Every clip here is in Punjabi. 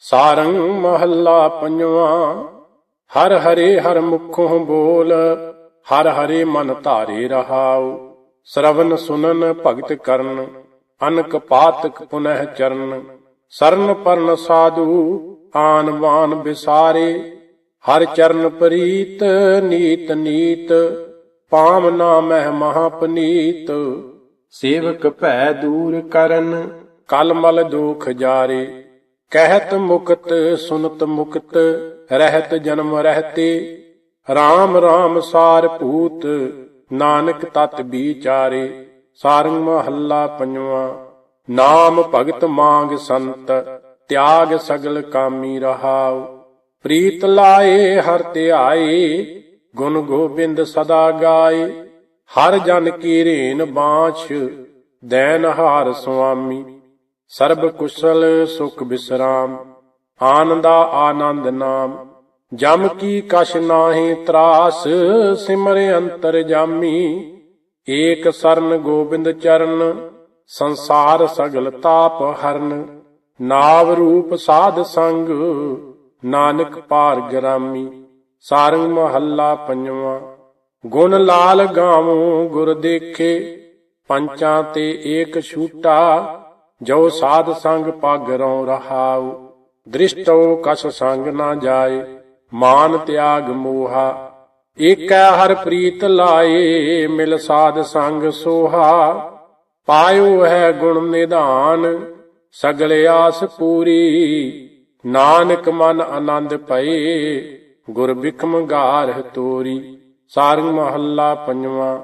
ਸਾਰੰਗ ਮਹੱਲਾ ਪੰਜਵਾਂ। ਹਰ ਹਰੇ ਹਰ ਮੁਖੋਂ ਬੋਲ, ਹਰ ਹਰੇ ਮਨ ਧਾਰੇ ਰਹਾਉ। ਸ਼ਰਵਨ ਸੁਨਨ ਭਗਤ ਕਰਨ, ਅਨਕ ਪਾਤਕ ਪੁਨਹ ਚਰਨ। ਸਰਨ ਪਰਨ ਸਾਧੂ, ਆਨ ਬਾਨ ਵਿਸਾਰੇ ਹਰ ਚਰਨ ਪ੍ਰੀਤ, ਨੀਤ ਨੀਤ। ਪਾਮ ਨਾਮਹਿ ਮਹਾਪਨੀਤ ਸੇਵਕ ਭੈ ਦੂਰ ਕਰਨ ਕਲਮਲ ਦੁਖ ਜਾਰੇ। ਕਹਿਤ ਮੁਕਤ, ਸੁਨਤ ਮੁਕਤ, ਰਹਿਤ ਜਨਮ ਰਹਤੇ। RAM RAM ਸਾਰ ਭੂਤ, ਨਾਨਕ ਤਤ ਵਿਚਾਰੇ। ਸਾਰੰਗ ਮਹੱਲਾ ਪੰਜਵਾਂ, ਨਾਮ ਭਗਤ ਮੰਗ ਸੰਤ, ਤਿਆਗ ਸਗਲ ਕਾਮੀ ਰਹਾਉ। ਪ੍ਰੀਤ ਲਾਏ, ਹਰ ਧਿਆਏ, ਗੁਣ ਗੋਬਿੰਦ ਸਦਾ ਗਾਏ। ਹਰ ਜਨ ਕੀ ਰੇਨ ਬਾਛ, ਦੈਨ ਹਾਰ ਸੁਆਮੀ। ਸਰਬ ਕੁਸ਼ਲ ਸੁਖ ਬਿਸਰਾਮ, ਆਨੰਦਾ ਆਨੰਦ ਨਾਮ। ਜਮ ਕੀ ਕਛ ਨਾਹੀ ਤਰਾਸ, ਸਿਮਰੇ ਅੰਤਰ ਜਾਮੀ। ਏਕ ਸਰਨ ਗੋਬਿੰਦ ਚਰਨ, ਸੰਸਾਰ ਸਗਲ ਤਾਪ ਹਰਨ। ਨਾਵ ਰੂਪ ਸਾਧ ਸੰਗ, ਨਾਨਕ ਪਾਰ ਗ੍ਰਾਮੀ। ਸਾਰੰਗ ਮਹੱਲਾ ਪੰਜਵਾਂ। ਗੁਣ ਲਾਲ ਗਾਵੋ ਗੁਰ ਦੇਖੇ, ਪੰਚਾਂ ਤੇ ਏਕ ਛੂਟਾ। ਜੋ ਸਾਧ ਸੰਗ ਪਗ ਰਉ ਰਹਾਉ, ਦ੍ਰਿਸ਼ਟੋ ਕਸ ਸੰਗ ਨਾ ਜਾਏ, ਮਾਨ ਤਿਆਗ ਮੋਹਾ, ਏਕੈ ਹਰ ਪ੍ਰੀਤ ਲਾਏ, ਮਿਲ ਸਾਧ ਸੰਗ ਸੋਹਾ। ਪਾਇਓ ਹੈ ਗੁਣ ਨਿਧਾਨ, ਸਗਲੇ ਆਸ ਪੂਰੀ, ਨਾਨਕ ਮਨ ਆਨੰਦ ਪਏ ਗੁਰ ਬਿਖਮ ਗਾਰਹ ਤੋਰੀ। ਸਾਰੰਗ ਮਹੱਲਾ ਪੰਜਵਾਂ,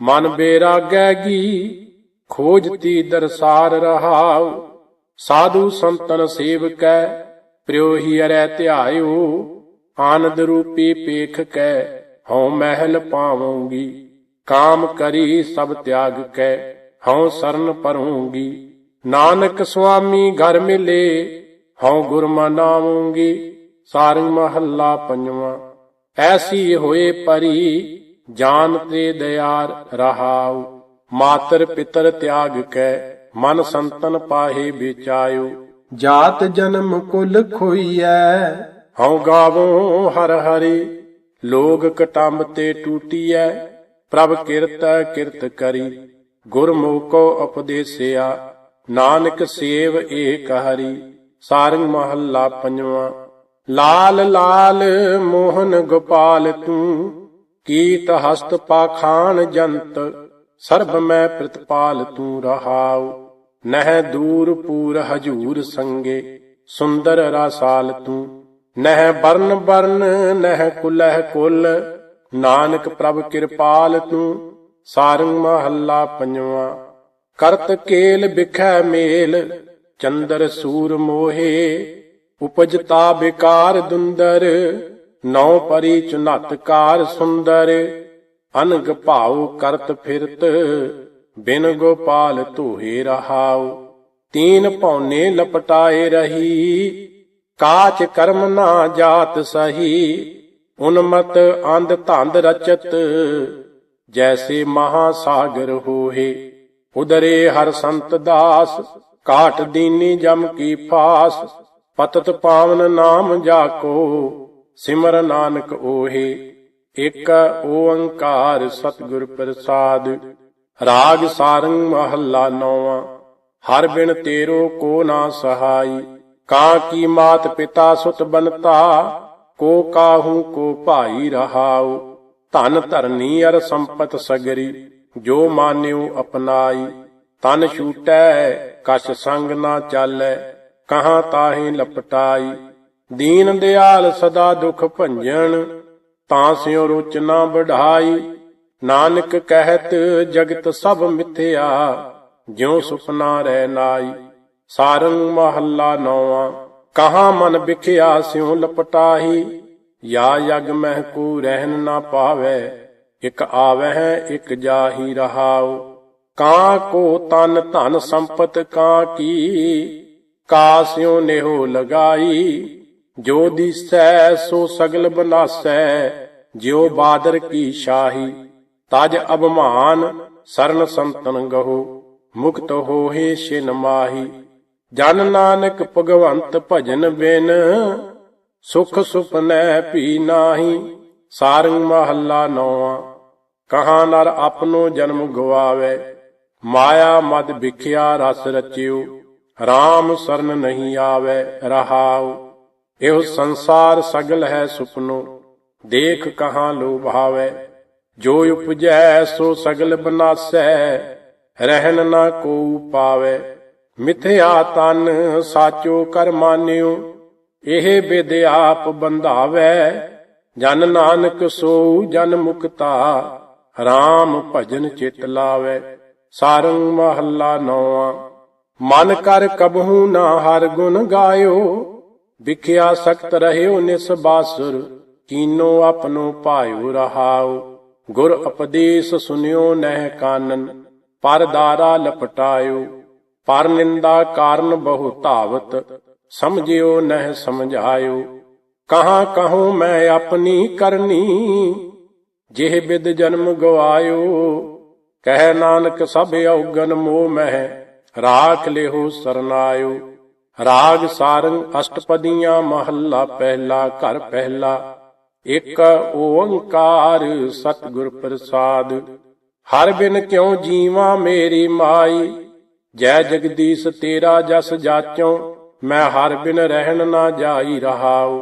ਮਨ ਬੇਰਾਗੈ ਗੀ ਖੋਜਤੀ ਦਰਸਾਰ ਰਹਾਉ, ਸਾਧੂ ਸੰਤਨ ਸੇਵਕੈ ਪ੍ਰਿਉ ਹੀ ਅਰੈ ਧਿਆਇਓ, ਆਨੰਦ ਰੂਪੀ ਪੇਖ ਕੈ, ਹਉ ਮਹਿਲ ਪਾਵੂੰਗੀ, ਕਾਮ ਕਰੀ ਸਭ ਤਿਆਗ ਕੈ, ਹਉ ਸਰਨ ਪਰੂੰਗੀ ਨਾਨਕ ਸੁਆਮੀ ਘਰ ਮਿਲੇ, ਹਉ ਗੁਰ ਮਨਾਵੂੰਗੀ ਸਾਰੰਗ ਮਹੱਲਾ ਪੰਜਵਾਂ, ਐਸੀ ਹੋਏ ਪਰੀ, ਜਾਨ ਤੇ ਦਿਆਰ ਰਹਾਉ। ਮਾਤਰ ਪਿਤਰ ਤਿਆਗ ਕੈ ਮਨ ਸੰਤਨ ਪਾਹੇ ਵਿਚਾਇਓ। ਜਾਤ ਜਨਮ ਕੁਲ ਖੋਈਐ। ਹਉ ਗਾਵੋ ਹਰ ਹਰੀ ਲੋਗ ਕਟੰਬ ਤੇ ਟੂਟੀਐ। ਪ੍ਰਭ ਕਿਰਤ ਕਿਰਤ ਕਰੀ ਗੁਰਮੁਖੋ ਉਪਦੇਸਿਆ। ਨਾਨਕ ਸੇਵ ਏਕ ਹਰੀ ਸਾਰੰਗ ਮਹੱਲਾ ਪੰਜਵਾਂ। ਲਾਲ ਲਾਲ ਮੋਹਨ ਗੋਪਾਲ ਤੂੰ ਕੀਤ ਹਸਤ ਪਾਖਾਨ ਜੰਤ। ਸਰਬ ਮੈਂ ਪ੍ਰਤਪਾਲ ਤੂੰ ਰਹਾਉ, ਨਹਿ ਦੂਰ ਪੂਰ ਹਜੂਰ ਸੰਗੇ, ਸੁੰਦਰ ਰਸਾਲ ਤੂੰ। ਨਹਿ ਬਰਨ ਬਰਨ, ਨਹਿ ਕੁਲਹਿ ਕੁਲ, ਨਾਨਕ ਪ੍ਰਭ ਕਿਰਪਾਲ ਤੂੰ। ਸਾਰੰਗ ਮਹੱਲਾ ਪੰਜਵਾਂ, ਕਰਤ ਕੇਲ ਬਿਖੈ ਮੇਲ, ਚੰਦਰ ਸੂਰ ਮੋਹੇ, ਉਪਜਤਾ ਬਿਕਾਰ ਦੁੰਦਰ ਨੌ ਪਰੀ ਚੁਨਤਕਾਰ ਸੁੰਦਰ। ਅਨਗ ਭਾਉ ਕਰਤ ਫਿਰਤ, ਬਿਨ ਗੋਪਾਲ ਧੋਏ ਰਹਾਉ। ਤੀਨ ਭੌਨੇ ਲਪਟਾਏ ਰਹੀ, ਕਾਚ ਕਰਮ ਨਾ ਜਾਤ ਸਹੀ। ਉਨਮਤ ਅੰਧ ਧੰਦ ਰਚਤ, ਜੈਸੇ ਮਹਾ ਸਾਗਰ ਹੋਏ ਉਦਰੇ ਹਰ ਸੰਤ ਦਾਸ, ਕਾਟ ਦੀਨੀ ਜਮ ਕੀ ਫਾਸ। ਪਤਤ ਪਾਵਨ ਨਾਮ ਜਾ ਕੋ ਸਿਮਰ ਨਾਨਕ ਓਹੇ। ਇਕ ਓੰਕਾਰ ਸਤਿਗੁਰ ਪ੍ਰਸਾਦ, ਰਾਗ ਸਾਰੰਗ ਮਹੱਲਾ ਨੌਵਾਂ, ਹਰ ਬਿਨ ਤੇਰੋ ਕੋ ਨਾ ਸਹਾਈ, ਕਾਂ ਕੀ ਮਾਤ ਪਿਤਾ ਸੁਤ ਬਨਤਾ ਕੋ ਕਾਹੂ ਕੋ ਭਾਈ ਰਹਾਉ, ਧਨ ਧਰਨੀ ਅਰ ਸੰਪਤ ਸਗਰੀ, ਜੋ ਮਾਨਿਉ ਅਪਨਾਈ, ਤਨ ਛੂਟੈ, ਕਛ ਸੰਗ ਨਾ ਚਾਲੈ, ਕਹਾਂ ਤਾਹੇ ਲਪਟਾਈ, ਦੀਨ ਦਿਆਲ ਸਦਾ ਦੁਖ ਭੰਜਨ ਤਾਂ ਸਿਉ ਰੋਚਨਾ ਬਢਾਈ ਨਾਨਕ ਕਹਿਤ ਜਗਤ ਸਭ ਮਿਥਿਆ, ਜਿਉ ਸੁਪਨਾ ਰਹਿ ਨਾਈ। ਸਾਰੰਗ ਮਹੱਲਾ ਨੌਵਾਂ, ਕਹਾਂ ਮਨ ਵਿਖਿਆ ਸਿਉ ਲਪਟਾਹੀ। ਯਾ ਯਗ ਮਹਿ ਕੂ ਰਹਿਨ ਨਾ ਪਾਵੇ, ਇਕ ਆਵਹਿ ਇਕ ਜਾਹੀ ਰਹਾਉ। ਕਾਂ ਕੋ ਤਨ ਧਨ ਸੰਪਤ ਕਾਂ ਕੀ ਕਾਸਿਓ ਨੇਹੋ ਲਗਾਈ। ਜੋ ਦਿਸੈ ਸੋ ਸਗਲ ਬਨਾਸੈ ਜਿਉ ਬਾਦਰ ਕੀ ਸ਼ਾਹੀ। ਤਜ ਅਭਮਾਨ ਸਰਨ ਸੰਤਨ ਗਹੋ, ਮੁਕਤ ਹੋਹੇ ਛਿਨ ਮਾਹੀ। ਜਨ ਨਾਨਕ ਭਗਵੰਤ ਭਜਨ ਬਿਨ, ਸੁਖ ਸੁਪਨੈ ਭੀ ਨਾਹੀ। ਸਾਰੰਗ ਮਹੱਲਾ ਨੌਵਾਂ, ਕਹਾ ਨਰ ਆਪਣੋ ਜਨਮ ਗਵਾਵੇ। ਮਾਇਆ ਮਦ ਵਿਖਿਆ ਰਸ ਰਚਿਓ RAM ਸਰਨ ਨਹੀਂ ਆਵੇ ਰਹਾਉ। ਇਹੋ ਸੰਸਾਰ ਸਗਲ ਹੈ ਸੁਪਨੋ, ਦੇਖ ਕਹਾਂ ਲੋ ਜੋ ਉਪਜੈ ਸੋ ਸਗਲ ਬਨਾਸੈ, ਰਹਿਣ ਨਾ ਕੋ ਪਾਵੇ। ਮਿਥਿਆ ਤਨ, ਸਾਚੋ ਕਰ ਮਾਨਿਓ, ਇਹ ਬਿਦ ਆਪ ਬੰਧਾਵੇ। ਜਨ ਨਾਨਕ ਸੋ ਜਨ ਮੁਕਤਾ RAM ਭਜਨ ਚਿਤ ਲਾਵੇ। ਸਾਰੰਗ ਮਹੱਲਾ ਨੌਵਾਂ, ਮਨ ਕਰ ਕਬਹੂ ਨਾ ਹਰ ਗੁਣ ਗਾਇਓ। ਵਿਖਿਆ ਸਖਤ ਰਹਿਓ ਨਿਸ ਬਾਸੁਰ, ਕੀਨੋ ਆਪਣੋ ਭਾਇਓ ਰਹਾਉ। ਗੁਰ ਉਪਦੇਸ਼ ਸੁਨਿਓ ਨਹਿ ਕਾਨਨ, ਪਰ ਦਾਰਾ ਲਪਟਾਇਓ। ਪਰ ਨਿੰਦਾ ਕਾਰਨ ਬਹੁ ਧਾਵਤ, ਸਮਝਿਓ ਨਹਿ ਸਮਝਾਇਓ। ਕਹਾਂ ਕਹੂੰ ਮੈਂ ਆਪਣੀ ਕਰਨੀ, ਜਿਹ ਬਿਦ ਜਨਮ ਗਵਾਇਓ। ਕਹਿ ਨਾਨਕ ਸਭ ਔਗਨ ਮੋਹ ਮਹਿ, ਰਾਖ ਲਿਹੋ ਸਰਨਾਇਓ। ਰਾਗ ਸਾਰੰਗ ਅਸ਼ਟਪਦੀਆਂ ਮਹੱਲਾ ਪਹਿਲਾ, ਘਰ ਪਹਿਲਾ, ਇਕ ਓੰਕਾਰ ਸਤਿਗੁਰ ਪ੍ਰਸਾਦ। ਹਰ ਬਿਨ ਕਿਉ ਜੀਵਾਂ ਮੇਰੀ ਮਾਈ? ਜੈ ਜਗਦੀਸ਼ ਤੇਰਾ ਜਸ ਜਾਚੋ, ਮੈਂ ਹਰ ਬਿਨ ਰਹਿਣ ਨਾ ਜਾਈ ਰਹਾਉ।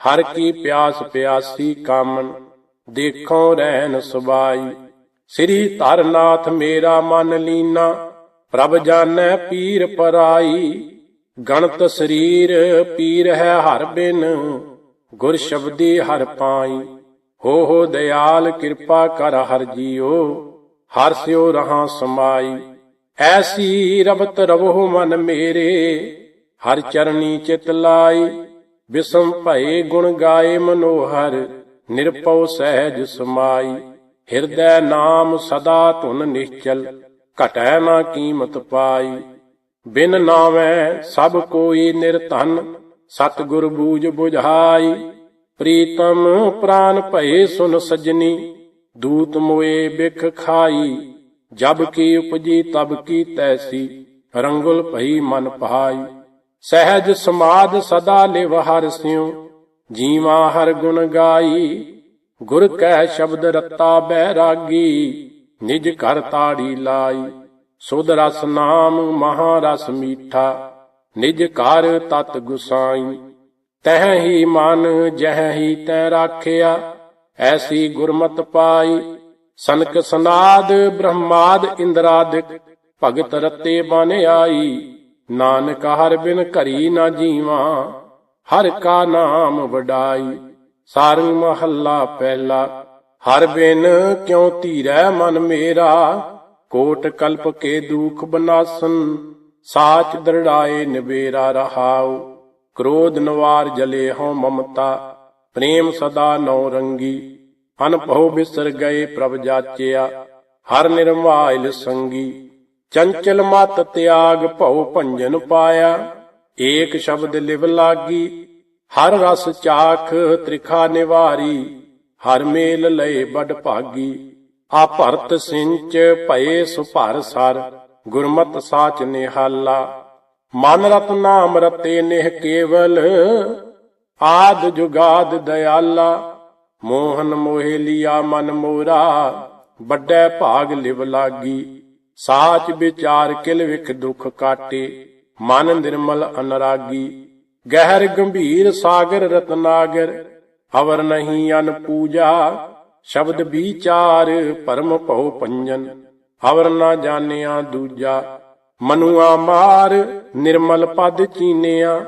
ਹਰ ਕੀ ਪਿਆਸ ਪਿਆਸੀ ਕਾਮਨ, ਦੇਖੋ ਰਹਿਣ ਸੁਬਾਈ ਸ੍ਰੀ ਧਰਨਾਥ ਮੇਰਾ ਮਨ ਲੀਨਾ, ਪ੍ਰਭ ਜਾਣੈ ਪੀਰ ਪਰਾਈ। ਗਣਤ ਸਰੀਰ ਪੀਰ ਹੈ ਹਰ ਬਿਨ, ਗੁਰ ਸ਼ਬਦੀ ਹਰ ਪਾਈ। ਹੋ ਹੋ ਦਿਆਲ ਕਿਰਪਾ ਕਰ ਹਰ ਜੀਓ, ਹਰ ਸਿਓ ਰਹਾ ਸਮਾਈ। ਐਸੀ ਰਬਤ ਰਵੋ ਮਨ ਮੇਰੇ, ਹਰ ਚਰਨੀ ਚਿਤ ਲਾਈ। ਬਿਸਮ ਭਏ ਗੁਣ ਗਾਏ ਮਨੋਹਰ ਨਿਰਪਉ ਸਹਿਜ ਸਮਾਈ। ਹਿਰਦੈ ਨਾਮ ਸਦਾ ਧੁਨ ਨਿਸ਼ਚਲ, ਘਟੈ ਨਾ ਕੀਮਤ ਪਾਈ। ਬਿਨ ਨਾਵੇਂ ਸਭ ਕੋਈ ਨਿਰਧਨ, ਸਤਿਗੁਰ ਬੂਝ 부ਝਾਈ ਪ੍ਰੀਤਮ ਪ੍ਰਾਨ ਭਏ ਸੁਨ ਸਜਣੀ ਦੂਤ ਮੋਏ ਬਿਖ ਖਾਈ। ਜਬ ਕੀ ਉਪਜੀ ਤਬ ਕੀ ਤੈਸੀ, ਰੰਗੁਲ ਭਈ ਮਨ ਪਹਾਈ। ਸਹਿਜ ਸਮਾਦ ਸਦਾ ਲਿਵ ਹਰ ਸਿਉ, ਜੀਵਾ ਹਰ ਗੁਣ ਗਾਈ। ਗੁਰ ਕੈ ਸ਼ਬਦ ਰਤਾ ਬੈਰਾਗੀ ਨਿਜ ਘਰ ਤਾੜੀ ਲਾਈ। ਸੁਧ ਰਸ ਨਾਮ ਮਹਾ ਰਸ ਮੀਠਾ, ਨਿਜ ਘਰ ਤਤ ਗੁਸਾਈ। ਤਹ ਹੀ ਮਨ ਜਹ ਹੀ ਤੈ ਰਾਖਿਆ, ਐਸੀ ਗੁਰਮਤ ਪਾਈ। ਸਨਕ ਸਨਾਦ ਬ੍ਰਹਮਾਦ ਇੰਦਰਾਦਿਕ, ਭਗਤ ਰਤੇ ਬਨ ਆਈ। ਨਾਨਕ ਹਰ ਬਿਨ ਘਰੀ ਨਾ ਜੀਵਾ, ਹਰ ਕਾ ਨਾਮ ਵਡਾਈ। ਸਾਰੰਗ ਮਹੱਲਾ ਪਹਿਲਾ, ਹਰ ਬਿਨ ਕਿਉ ਧੀਰੈ ਮਨ ਮੇਰਾ। ਕੋਟ ਕਲਪ ਕੇ ਦੁਖ ਬਨਾਸਨ, ਸਾਚ ਦਰੜਾਏ ਨਿਬੇਰਾ ਰਹਾਉ, ਕ੍ਰੋਧ ਨਵਾਰ ਜਲੇ ਹਉ ਮਮਤਾ, ਪ੍ਰੇਮ ਸਦਾ ਨੌ ਰੰਗੀ ਅਨਭਉ ਬਿਸਰ ਗਏ ਪ੍ਰਭ ਜਾਚਿਆ, ਹਰ ਨਿਰਮਾਇਲ ਸੰਗੀ, ਚੰਚਲ ਮਤ ਤਿਆਗ ਭਉ ਭੰਜਨ ਪਾਇਆ, ਏਕ ਸ਼ਬਦ ਲਿਵ ਲਾਗੀ, ਹਰ ਰਸ ਚਾਖ ਤ੍ਰਿਖਾ ਨਿਵਾਰੀ, ਹਰ ਮੇਲ ਲਏ ਬੜ ਭਾਗੀ। ਆ ਭਰਤ ਸਿੰਚ ਭਏ ਸੁਭਰ ਸਰ, ਗੁਰਮਤ ਸਾਚ ਨਿਹਾਲਾ। ਮਨ ਰਤ ਨਾਮ ਰਤੇ ਨਿਹ ਕੇਵਲ, ਆਦ ਜੁਗਾਦ ਦਇਆਲਾ। ਮੋਹਨ ਮੋਹਿ ਲਿਆ ਮਨ ਮੋਰਾ, ਵੱਡੇ ਭਾਗ ਲਿਵ ਲਾਗੀ। ਸਾਚ ਵਿਚਾਰ ਕਿਲ ਵਿਖ ਦੁਖ ਕਾਟੇ, ਮਨ ਨਿਰਮਲ ਅਨਰਾਗੀ। ਗਹਿਰ ਗੰਭੀਰ ਸਾਗਰ ਰਤਨਾਗਰ ਅਵਰ ਨਹੀਂ ਅਨ ਪੂਜਾ। ਸ਼ਬਦ ਵਿਚਾਰ ਪਰਮ ਭਉ ਪੰਜਨ ਅਵਰ ਨਾ ਜਾਣਿਆ ਦੂਜਾ, ਮਨੁਆ ਮਾਰ ਨਿਰਮਲ ਪਦ ਚੀਨਿਆ,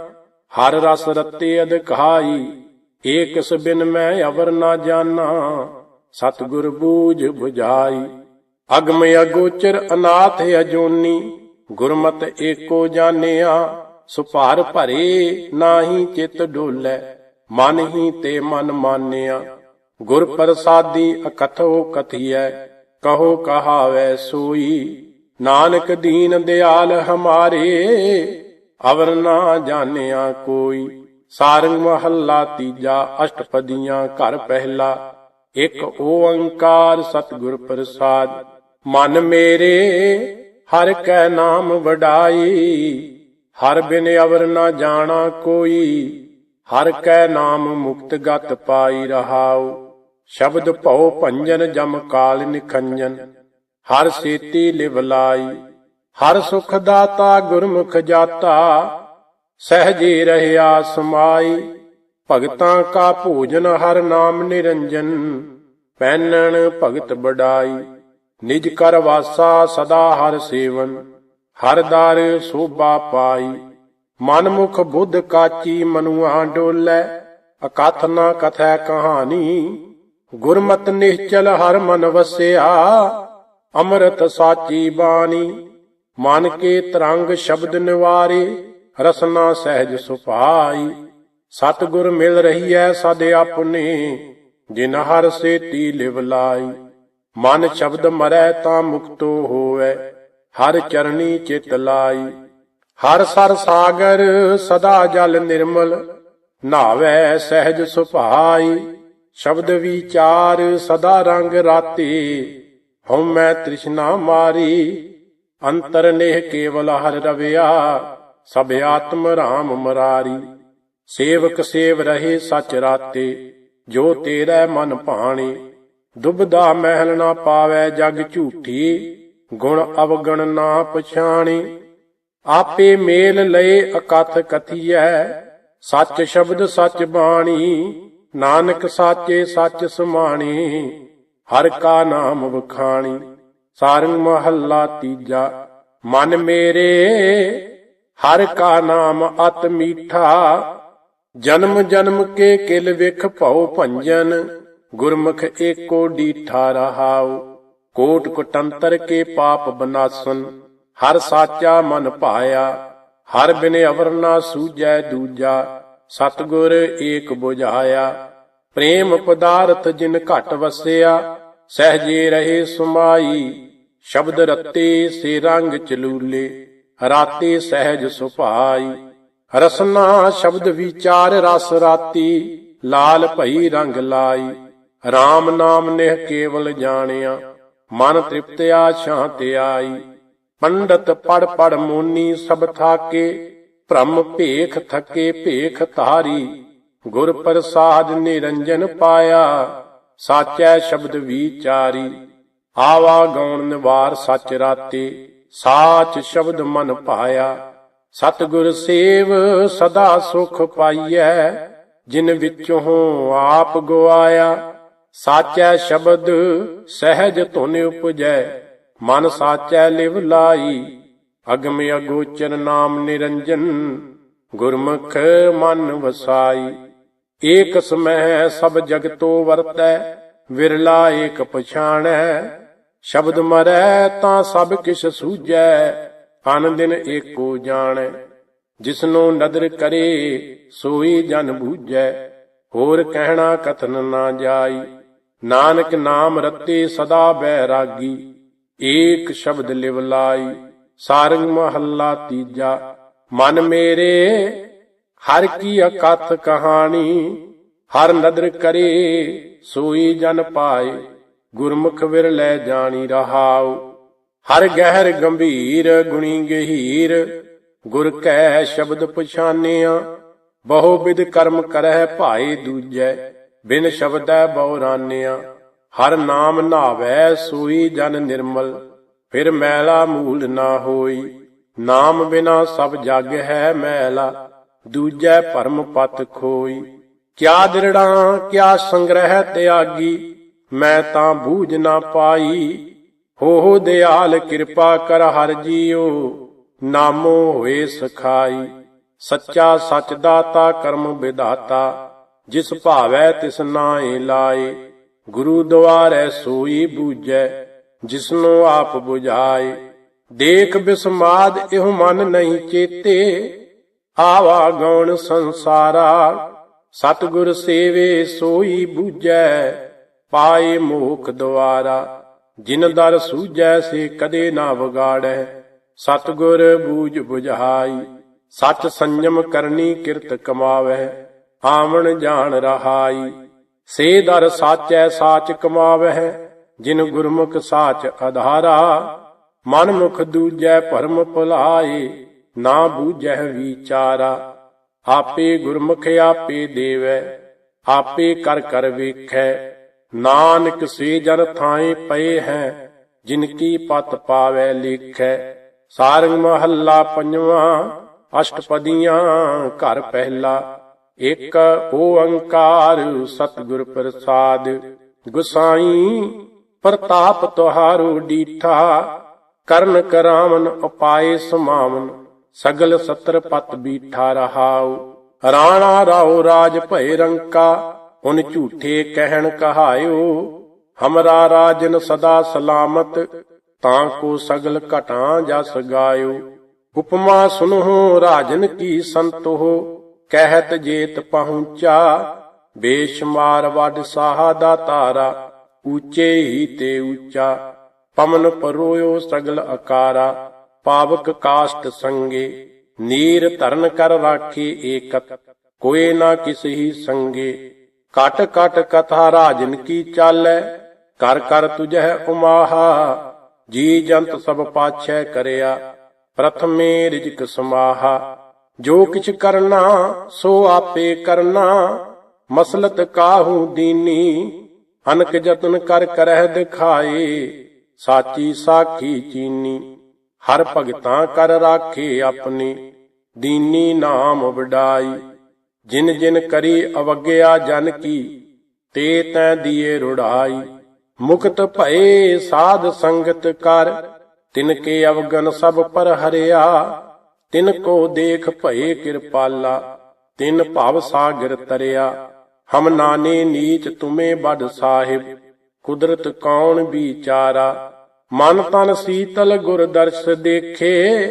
ਹਰ ਰਸ ਰਤੇ ਅਧਿਕਾਈ, ਏਕਸ ਬਿਨ ਮੈਂ ਅਵਰ ਨਾ ਜਾਣਾ, ਸਤਿਗੁਰ ਬੂਝ 부ਝਾਈ ਅਗਮ ਅਗੋਚਰ ਅਨਾਥ ਅਜੋਨੀ, ਗੁਰਮਤ ਏਕੋ ਜਾਣਿਆ, ਸੁਭਾਰ ਭਰੇ, ਨਾਹੀ ਚਿਤ ਡੋਲੇ, ਮਨ ਹੀ ਤੇ ਮਨ ਮਾਨਿਆ। ਗੁਰ ਪ੍ਰਸਾਦੀ ਅਕਥੋ ਕਥੀਐ, ਕਹੋ ਕਹਾਵੈ ਸੋਈ। ਨਾਨਕ ਦੀਨ ਦਿਆਲ ਹਮਾਰੇ, ਅਵਰ ਨਾ ਜਾਣਿਆ ਕੋਈ। ਸਾਰੰਗ ਮਹੱਲਾ ਤੀਜਾ, ਅਸ਼ਟਪਦੀਆਂ ਘਰ ਪਹਿਲਾ। ਇੱਕ ਓੰਕਾਰ ਸਤਿਗੁਰ ਪ੍ਰਸਾਦ। ਮਨ ਮੇਰੇ, ਹਰ ਕੈ ਨਾਮ ਵਡਾਈ। ਹਰ ਬਿਨ ਅਵਰ ਨਾ ਜਾਣਾ ਕੋਈ। ਹਰ ਕੈ ਨਾਮ ਮੁਕਤ ਗਤ ਪਾਈ ਰਹਾਓ ਸ਼ਬਦ ਭਉ ਭੰਜਨ ਜਮ ਕਾਲ ਨਿਖੰਜਨ, ਹਰ ਸੇਤੀ ਲਿਵਲਾਈ ਹਰ ਸੁਖ ਦਾਤਾ ਗੁਰਮੁਖ ਜਾਤਾ, ਸਹਜੇ ਰਹਿਆ ਸਮਾਈ ਭਗਤਾਂ ਕਾ ਭੋਜਨ ਹਰ ਨਾਮ ਨਿਰੰਜਨ, ਪੈਨਣ ਭਗਤ ਬੜਾਈ ਨਿਜ ਕਰ ਵਾਸਾ ਸਦਾ ਹਰ ਸੇਵਨ, ਹਰ ਦਰ ਸੋਭਾ ਪਾਈ, ਮਨ ਮੁਖ ਬੁੱਧ ਕਾਚੀ ਮਨੁਆ ਡੋਲੇ, ਅਕਥ ਨਾ ਕਥੈ ਕਹਾਣੀ ਗੁਰਮਤ ਨਿਹਚਲ ਹਰ ਮਨ ਵਸਿਆ, ਅੰਮ੍ਰਿਤ ਸਾਚੀ ਬਾਣੀ। ਮਨ ਕੇ ਤਰੰਗ ਸ਼ਬਦ ਨਿਵਾਰੇ, ਰਸਨਾ ਸਹਿਜ ਸੁਭਾਈ ਸਤਿਗੁਰ ਮਿਲ ਰਹੀ ਐ ਸਦ ਆਪਣੇ, ਜਿਨ ਹਰ ਸੇਤੀ ਲਿਵ ਲਾਈ। ਮਨ ਸ਼ਬਦ ਮਰੈ ਤਾਂ ਮੁਕਤੋ ਹੋਵੇ, ਹਰ ਚਰਣੀ ਚਿਤ ਲਾਈ। ਹਰ ਸਰ ਸਾਗਰ ਸਦਾ ਜਲ ਨਿਰਮਲ, ਨਾਵੇ ਸਹਿਜ ਸੁਭਾਈ ਸ਼ਬਦ ਵਿਚਾਰ ਸਦਾ ਰੰਗ ਰਾਤੀ। ਹਉਮੈ ਤ੍ਰਿਸ਼ਨਾ ਮਾਰੀ। ਅੰਤਰ ਨੇਹ ਕੇਵਲ ਹਰ ਰਵਿਆ। ਸਭ ਆਤਮ ਰਾਮ ਮਰਾਰੀ। ਸੇਵਕ ਸੇਵ ਰਹੇ ਸਚ ਰਾਤੇ। ਜੋ ਤੇਰਾ ਮਨ ਭਾਣੇ। ਦੁਬਦਾ ਮਹਿਲ ਨਾ ਪਾਵੇ ਜਗ ਝੂਠੀ। ਗੁਣ ਅਵਗਣ ਨਾ ਪਛਾਣੇ। ਆਪੇ ਮੇਲ ਲਏ ਅਕਥ ਕਥੀਐ। ਸੱਚ ਸ਼ਬਦ ਸੱਚ ਬਾਣੀ। ਨਾਨਕ ਸਾਚੇ ਸੱਚ ਸਮਾਣੀ, ਹਰ ਕਾ ਨਾਮ ਵਖਾਣੀ, ਸਾਰੰਗ ਮਹੱਲਾ ਤੀਜਾ, ਮਨ ਮੇਰੇ, ਹਰ ਕਾ ਨਾਮ ਅਤ ਮੀਠਾ, ਜਨਮ ਜਨਮ ਕੇ ਕਿਲ ਵਿਖ ਭਉ ਭੰਜਨ, ਗੁਰਮੁਖ ਏਕੋ ਡੀਠਾ ਰਹਾਉ, ਕੋਟ ਕੁਟੰਤਰ ਕੇ ਪਾਪ ਬਨਾਸਨ, ਹਰ ਸਾਚਾ ਮਨ ਭਾਇਆ, ਹਰ ਬਿਨ ਅਵਰ ਨਾ ਸੂਝੈ ਦੂਜਾ ਸਤਗੁਰ ਏਕ 부ਝਾਇਆ ਪ੍ਰੇਮ ਪਦਾਰਥ ਜਿਨ ਘਟ ਵਸਿਆ, ਸਹਜੇ ਰਹੇ ਸੁਮਾਈ, ਸ਼ਬਦ ਰੱਤੇ ਸੇ ਰੰਗ ਚਲੂਲੇ, ਰਾਤੇ ਸਹਿਜ ਸੁਭਾਈ, ਰਸਨਾ ਸ਼ਬਦ ਵਿਚਾਰ ਰਸ ਰਾਤੀ, ਲਾਲ ਭਈ ਰੰਗ ਲਾਈ RAM ਨਾਮ ਨਿਹ ਕੇਵਲ ਜਾਣਿਆ, ਮਨ ਤ੍ਰਿਪਤਿਆ ਸ਼ਾਂਤ ਆਈ, ਪੰਡਤ ਪੜ ਪੜ ਮੋਨੀ ਸਭ ਥਾਕੇ ਭ੍ਰਮ ਭੇਖ ਥਕੇ ਭੇਖ ਧਾਰੀ, ਗੁਰ ਪ੍ਰਸਾਦ ਨਿਰੰਜਨ ਪਾਇਆ, ਸਾਚੈ ਸ਼ਬਦ ਵਿਚਾਰੀ। ਆਵਾ ਗਉਣ ਨਿਵਾਰ ਸਚ ਰਾਤੇ, ਸਾਚ ਸ਼ਬਦ ਮਨ ਪਾਇਆ। ਸਤਿਗੁਰ ਸੇਵ ਸਦਾ ਸੁਖ ਪਾਈਐ, ਜਿਨ ਵਿੱਚੋਂ ਆਪ ਗਵਾਇਆ ਸਾਚੈ ਸ਼ਬਦ ਸਹਿਜ ਧੁਨ ਉਪਜੈ, ਮਨ ਸਾਚੈ ਲਿਵ ਲਾਈ। ਅਗਮ ਅਗੋਚਰ ਨਾਮ ਨਿਰੰਜਨ, ਗੁਰਮੁਖ ਮਨ ਵਸਾਈ। ਏਕ ਸਮਹਿ ਸਭ ਜਗਤੋ ਵਰਤੈ, ਵਿਰਲਾ ਏਕ ਪਛਾਣੈ। ਸ਼ਬਦ ਮਰੈ ਤਾਂ ਸਭ ਕਿਛ ਸੂਝੈ, ਅਨ ਦਿਨ ਏਕੋ ਜਾਣੈ। ਜਿਸਨੂੰ ਨਦਰ ਕਰੇ, ਸੋਈ ਜਨ ਬੂਝੈ। ਹੋਰ ਕਹਿਣਾ ਕਥਨ ਨਾ ਜਾਈ। ਨਾਨਕ ਨਾਮ ਰਤੇ ਸਦਾ ਬੈਰਾਗੀ ਏਕ ਸ਼ਬਦ ਲਿਵ ਲਾਈ। ਸਾਰੰਗ ਮਹੱਲਾ ਤੀਜਾ, ਮਨ ਮੇਰੇ, ਹਰ ਕੀ ਅਕਥ ਕਹਾਣੀ, ਹਰ ਨਦਰ ਕਰੇ, ਸੋਈ ਜਨ ਪਾਏ, ਗੁਰਮੁਖ ਵਿਰ ਲੈ ਜਾਣੀ ਰਹਾਉ। ਹਰ ਗਹਿਰ ਗੰਭੀਰ, ਗੁਣੀ ਗਹੀਰ, ਗੁਰ ਕੈ ਸ਼ਬਦ ਪਛਾਨਿਆ, ਬਹੁ ਵਿਦ ਕਰਮ ਕਰਹਿ ਭਾਏ ਦੂਜੈ, ਬਿਨ ਸ਼ਬਦੈ ਬਹੁ ਰਾਨਿਆ। ਹਰ ਨਾਮ ਨਾਵੈ, ਸੋਈ ਜਨ ਨਿਰਮਲ ਫਿਰ ਮੈਲਾ ਮੂਲ ਨਾ ਹੋਈ। ਨਾਮ ਬਿਨਾ ਸਭ ਜਗ ਹੈ ਮੈਲਾ, ਦੂਜੈ ਭਰਮ ਪਤ ਖੋਈ। ਕਿਆ ਦਿਰੜਾਂ, ਕਿਆ ਸੰਗ੍ਰਹਿ ਤਿਆਗੀ, ਮੈਂ ਤਾਂ ਬੂਝ ਨਾ ਪਾਈ। ਹੋ ਦਿਆਲ ਕਿਰਪਾ ਕਰ ਹਰ ਜੀਓ, ਨਾਮੋ ਹੋਏ ਸਖਾਈ। ਸੱਚਾ ਸੱਚ ਦਾਤਾ, ਕਰਮ ਵਿਦਾਤਾ ਜਿਸ ਭਾਵੈ ਤਿਸ ਨਾਏ ਲਾਏ। ਗੁਰੂ ਦੁਆਰੈ ਸੋਈ ਬੂਝੈ ਜਿਸਨੂੰ ਆਪ 부ਝਾਏ ਦੇਖ ਬਿਸਮਾਦ ਇਹੋ ਮਨ ਨਹੀਂ ਚੇਤੇ। ਆਵਾ ਗਉਣ ਸੰਸਾਰਾ। ਸਤਿਗੁਰ ਸੇਵੇ ਸੋਈ ਬੂਝੈ, ਪਾਏ ਮੋਖ ਦੁਆਰਾ। ਜਿਨ ਦਰ ਸੂਝੈ ਸੇ ਕਦੇ ਨਾ ਵਿਗਾੜੈ। ਸਤਿਗੁਰ ਬੂਝ 부ਝਾਈ ਸਚ ਸੰਜਮ ਕਰਨੀ ਕਿਰਤ ਕਮਾਵੈ। ਆਵਣ ਜਾਣ ਰਹਾਈ, ਸੇ ਦਰ ਸਾਚੈ ਸਾਚ ਕਮਾਵਹਿ। ਜਿਨ ਗੁਰਮੁਖ ਸਾਚ ਆਧਾਰਾ ਮਨ ਮੁਖ ਦੂਜੈ ਭਰਮ ਭੁਲਾਏ, ਨਾ ਬੂਝਹਿ ਵਿਚਾਰਾ। ਆਪੇ ਗੁਰਮੁਖ ਆਪੇ ਦੇਵੈ, ਆਪੇ ਕਰ ਕਰ ਵੇਖੈ। ਨਾਨਕ ਸੇ ਜਨ ਥਾਏ ਪਏ ਹੈ, ਜਿਨ ਕੀ ਪਤ ਪਾਵੈ ਲੇਖੈ। ਸਾਰੰਗ ਮਹੱਲਾ ਪੰਜਵਾਂ, ਅਸ਼ਟਪਦੀਆਂ, ਘਰ ਪਹਿਲਾ। ਇੱਕ ਓੰਕਾਰ ਸਤਿਗੁਰ ਪ੍ਰਸਾਦ, ਗੁਸਾਈ ਪ੍ਰਤਾਪ ਤੁਹਾਰੋ ਡੀਠਾ, ਕਰਨ ਕਰਾਵਨ ਉਪਾਏ ਸਮਾਵਨ, ਸਗਲ ਸਤਰ ਪਤ ਬੀਠਾ ਰਹਾਉ। ਰਾਣਾ ਰਾਉ ਰਾਜ ਭਏ ਰੰਕਾ, ਉਨ ਝੂਠੇ ਕਹਿਣ ਕਹਾਇਓ। ਹਮਰਾ ਰਾਜਨ ਸਦਾ ਸਲਾਮਤ, ਤਾਂ ਕੋ ਸਗਲ ਘਟਾਂ ਜਸ ਗਾਇਓ। ਉਪਮਾ ਸੁਨਹੁ ਰਾਜਨ ਕੀ ਸੰਤੋ ਕਹਿਤ ਜੇਤ ਪਹੁੰਚਾ। ਬੇਸ਼ਮਾਰ ਵੱਡ ਸਾਹਾ ਦਾ ਤਾਰਾ ਉੱਚੇ ਹੀ ਤੇ ਉੱਚਾ ਪਮਨ ਪਰੋਇਓ ਸਗਲ ਅਕਾਰਾ, ਪਾਵਕ ਕਾਸ਼ਟ ਸੰਗੇ, ਨੀਰ ਧਰਨ ਕਰ ਰਾਖੀ ਏਕਤ ਕੋਏ ਨਾ ਕਿਸ ਹੀ ਸੰਗੇ। ਕਟ ਕਟ ਕਥਾ ਰਾਜਨ ਕੀ ਚਾਲੈ, ਕਰ ਕਰ ਤੁਝੈ ਉਮਾਹਾ, ਜੀ ਜੰਤ ਸਭ ਪਾਛੈ ਕਰਿਆ, ਪ੍ਰਥਮੇ ਰਿਜਕ ਸਮਾਹਾ। ਜੋ ਕਿਛ ਕਰਨਾ, ਸੋ ਆਪੇ ਕਰਨਾ, ਮਸਲਤ ਕਾਹੂ ਦੀਨੀ ਅਨਕ ਯਤਨ ਕਰ ਕਰਹਿ ਦਿਖਾਏ ਸਾਚੀ ਸਾਖੀ ਚੀਨੀ, ਹਰ ਭਗਤਾਂ ਕਰ ਰਾਖੇ ਆਪਣੀ, ਦੀਨੀ ਨਾਮ ਵਡਾਈ, ਜਿਨ ਜਿਨ ਕਰੀ ਅਵਗਿਆ ਜਨ ਕੀ, ਤੇ ਤੈ ਦੀਏ ਰੁੜਾਈ। ਮੁਕਤ ਭਏ ਸਾਧ ਸੰਗਤ ਕਰ, ਤਿਨ ਕੇ ਅਵਗਨ ਸਭ ਪਰ ਹਰਿਆ, ਤਿਨ ਕੋ ਦੇਖ ਭਏ ਕਿਰਪਾਲਾ, ਤਿਨ ਭਵ ਸਾਗਰ ਤਰਿਆ। ਹਮ ਨਾਨੇ ਨੀਚ ਤੁਮੇ ਬੜ ਸਾਹਿਬ, ਕੁਦਰਤ ਕੌਣ ਵਿਚਾਰਾ? ਮਨ ਤਨ ਸੀਤਲ ਗੁਰ ਦਰਸ ਦੇਖੇ,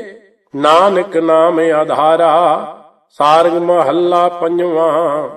ਨਾਨਕ ਨਾਮ ਆਧਾਰਾ, ਸਾਰਗ ਮਹੱਲਾ ਪੰਜਵਾਂ।